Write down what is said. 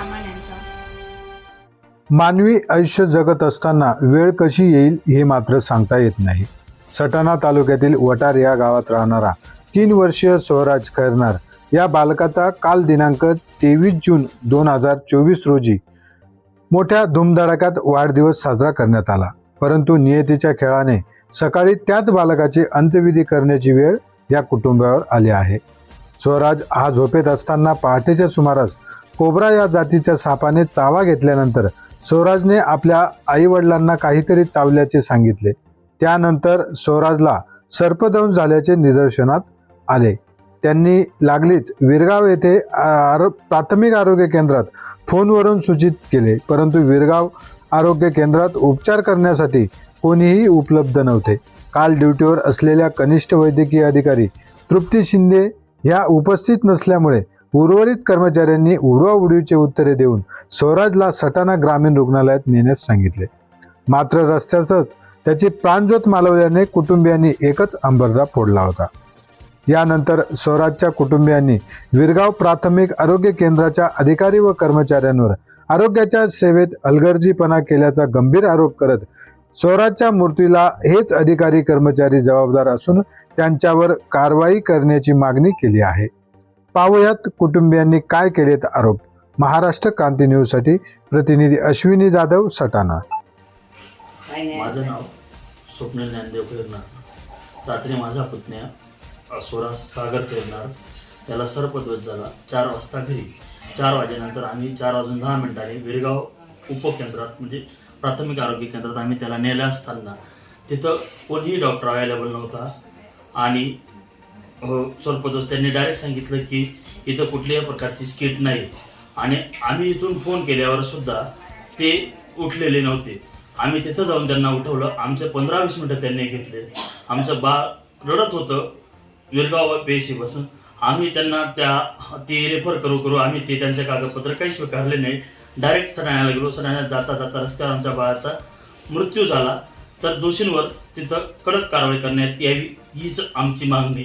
सर्वसामान्यांचा मानवी आयुष्य जगत असताना वेळ कशी येईल हे मात्र सांगता येत नाही. सटाणा तालुक्यातील वटार या गावात राहणारा तीन वर्षीय स्वराज खैरनार या बालकाचा काल दिनांक तेवीस जून दोन हजार चोवीस रोजी मोठ्या धुमधडाक्यात वाढदिवस साजरा करण्यात आला. परंतु नियतीच्या खेळाने सकाळी त्याच बालकाची अंत्यविधी करण्याची वेळ या कुटुंबावर आली आहे. स्वराज हा झोपेत असताना पहाटेच्या सुमारास कोबरा या जातीच्या सापाने चावा घेतल्यानंतर स्वराजने आपल्या आईवडिलांना काहीतरी चावल्याचे सांगितले. त्यानंतर स्वराजला सर्पदंश झाल्याचे निदर्शनात आले. त्यांनी लागलीच विरगाव येथे आरो प्राथमिक आरोग्य केंद्रात फोनवरून सूचित केले. परंतु विरगाव आरोग्य केंद्रात उपचार करण्यासाठी कोणीही उपलब्ध नव्हते. काल ड्युटीवर असलेल्या कनिष्ठ वैद्यकीय अधिकारी तृप्ती शिंदे ह्या उपस्थित नसल्यामुळे उर्वरित कर्मचाऱ्यांनी उडवाउडवीचे उत्तरे देऊन स्वराजला सटाणा ग्रामीण रुग्णालयात नेण्यास सांगितले. मात्र रस्त्यातच त्याची प्राणज्योत मालवल्याने कुटुंबियांनी एकच अंबरदा फोडला होता. यानंतर स्वराजच्या कुटुंबियांनी विरगाव प्राथमिक आरोग्य केंद्राच्या अधिकारी व कर्मचाऱ्यांवर आरोग्याच्या सेवेत अलगर्जीपणा केल्याचा गंभीर आरोप करत स्वराजच्या मृत्यूला हेच अधिकारी कर्मचारी जबाबदार असून त्यांच्यावर कारवाई करण्याची मागणी केली आहे. पाहुयात कुटुंबियांनी काय केलेत आरोप. महाराष्ट्र क्रांती न्यूजसाठी प्रतिनिधी अश्विनी जाधव सटाणा. माझं नाव स्वप्नील ज्ञानदेव फिरणार. रात्री माझा पुतण्या अ, स्वराज सागर फिरणार. त्याला सर्पद्वत झाला. चार वाजता घरी. चार वाजेनंतर आम्ही चार वाजून दहा मिनिटांनी विरगाव उपकेंद्रात म्हणजे प्राथमिक आरोग्य केंद्रात आम्ही त्याला नेल्या असताना तिथं कोणीही डॉक्टर अवेलेबल नव्हता. आणि हो, सरपंच त्यांनी डायरेक्ट सांगितलं की इथं कुठल्याही प्रकारची स्किट नाही. आणि आम्ही इथून फोन केल्यावर सुद्धा ते उठलेले नव्हते. आम्ही तिथं जाऊन त्यांना उठवलं. आमचे पंधरा वीस मिनटं त्यांनी घेतले. आमचं बाळ रडत होतं. विरगाव पेशी बसून. आम्ही त्यांना त्या ते रेफर करू करू आम्ही ते त्यांचे कागदपत्र काही स्वीकारले नाही. डायरेक्ट सडाण्याला गेलो सडाण्यात जाता जाता रस्त्यावर आमच्या बाळाचा मृत्यू झाला. तर दोषींवर तिथं कडक कारवाई करण्यात यावी हीच आमची मागणी.